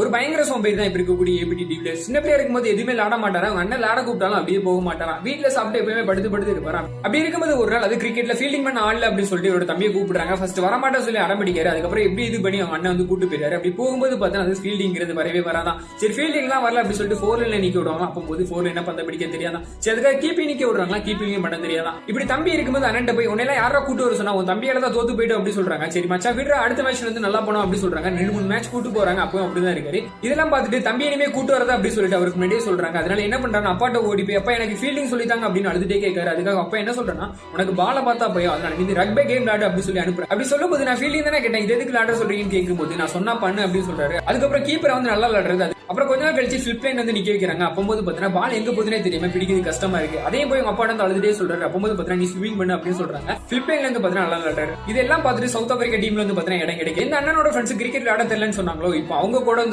ஒரு பயங்கர சோம்பேறி தான் இப்படி இருக்கக்கூடிய ஏபிடி டிவில சின்ன பிள்ளையா இருக்கும்போது எதுவுமே விளாட மாட்டாரா? அவங்க அண்ணன் விளாட கூப்பிட்டாலும் அப்படியே போக மாட்டாரா? வீட்டுல சாப்பிட்டு எப்பயுமே படுத்து படுத்து இருப்பாரா? அப்படி இருக்கும்போது ஒரு நாள் அது கிரிக்கெட்ல ஃபீல்டிங் பண்ண ஆள் அப்படின்னு சொல்லிட்டு ஒரு தம்பியை கூப்பிடுறாங்க. ஃபர்ஸ்ட் வரமாட்டேன் சொல்லி அடம்பிடிக்காரு அதுக்கப்புறம் எப்படி இது பண்ணி அவங்க அண்ணன் வந்து கூட்டு போயிருக்காரு அப்படி போகும்போது பார்த்தா அது ஃபீல்டிங்கிறது வரவே வராதான் சரி ஃபீல்டிங் எல்லாம் வரல அப்படின்னு சொல்லிட்டு ஃபோர் லைன்ல நிக்க விடுவாங்க. அப்போது ஃபோர் லைன் பந்த பிடிக்க தெரியாதான் சரி அதுக்காக கீப்பிங் நிக்க விடுறாங்களா? கீப்பிங் பண்ண தெரியாதான் இப்படி தம்பி இருக்கும்போது அண்ணன் போய் உன்னையெல்லாம் யாரா கூட்டு வர சொன்னா உன் தம்பியால தான் தோத்து போயிட்டு அப்படி சொல்றாங்க. சரி மச்சா விடுற அடுத்த மேட்ச் வந்து நல்லா போனோம் அப்படி சொல்றாங்க. ரெண்டு மூணு மேட்ச் கூட்டு போறாங்க. அப்பவும் அப்படிதான் இருக்காரு இதெல்லாம் பார்த்துட்டு தம்பி இனிமே கூட்டு வரதா அப்படி சொல்லிட்டு அவருக்கு முன்னாடியே சொல்றாங்க. அதனால என்ன பண்றாங்க? அப்பாட்ட ஓடி போய் அப்பா எனக்கு ஃபீல்டிங் சொல்லித்தாங்க அப்படின்னு அழுதுட்டே கேட்காரு அதுக்காக அப்பா என்ன சொல்றேன்னா உனக்கு பால பார்த்தா போய்? அதனால நீ ரக்பே கேம் விளாடு அப்படி சொல்லி அனுப்புறேன் அப்படி சொல்லும் போது நான் ஃபீல்டிங் தானே கேட்டேன். இது எதுக்கு விளாட சொல்றீங்கன்னு கேட்கும்போது நான் சொன்னா பண்ணு அப்படின்னு சொல்றாரு. அதுக்கப்புறம் கீப்பரை வந்து நல்லா விளாடுறது அது. அப்புறம் கொஞ்ச நாள் கழிச்சு ஃபிளிப் லைன் வந்து நிக்க வைக்கிறாங்க. அப்பம்போது பாத்தீங்கன்னா பால் எங்க போதுனே தெரியாம பிடிக்கிறது கஷ்டமா இருக்கு. அதே போய் உங்க அப்பா வந்து அழுதுட்டே சொல்றாரு. அப்பம்போது பாத்தீங்கன்னா நீ ஸ்விமிங் பண்ணு அப்படின்னு சொல்றாங்க. ஃபிளிப் லைன்ல இருந்து பாத்தீங்கன்னா நல்லா விளாடுறாரு இதெல்லாம் பார்த்துட்டு சவுத் ஆப்பிரிக்கா டீம்ல வந்து பாத்தீங்கன்னா இடம் கிடைக்கும். இந்த அண்ணனோட ஃப்ரெண்ட்ஸ் கிரிக்கெட் விளையாட தெரியலன்னு சொன்னாங்களோ? இப்போ அவங்க கூட வந்து